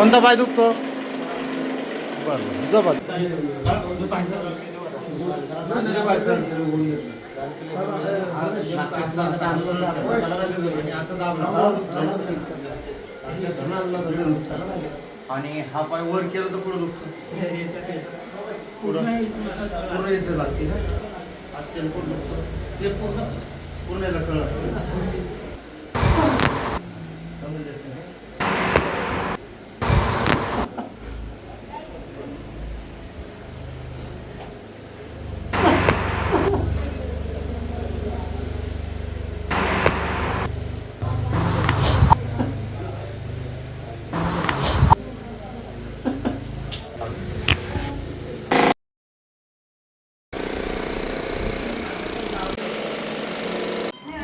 कोणता पाय दुखतो? बरं बरं आणि हा पाय वर केला तर पुढे दुखतो. पुढं पूर्ण इथे लागते असं केलं पूर्ण दुखतं. पूर्ण याला कळलं.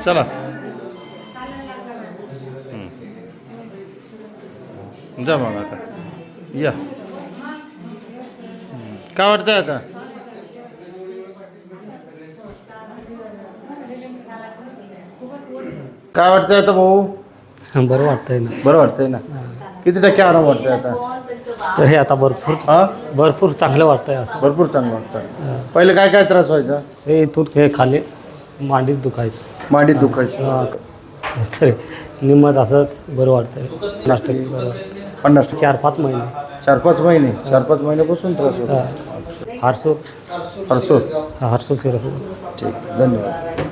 चला. जा मग आता. या. काय वाटतंय आता? काय वाटतंय आता भाऊ? बरं वाटतंय ना. बरं वाटतंय ना. किती टक्के आराम वाटतंय आता? तर हे आता भरपूर हा? भरपूर चांगलं वाटतंय असं. भरपूर चांगलं वाटतं पहिले काय काय त्रास व्हायचा? हे इथून हे खाली मांडीत दुखायचं. मांडीत दुखायची. हा, तर निம்மत असं बरं वाटतंय. पन्नास टक्के बरं वाटतंय. पन्नास टक्के. चार पाच महिने. चार पाच महिने. चार पाच महिन्यापासून त्रास होतो. हारसो हरसो हारसो सिरस ठीक. धन्यवाद.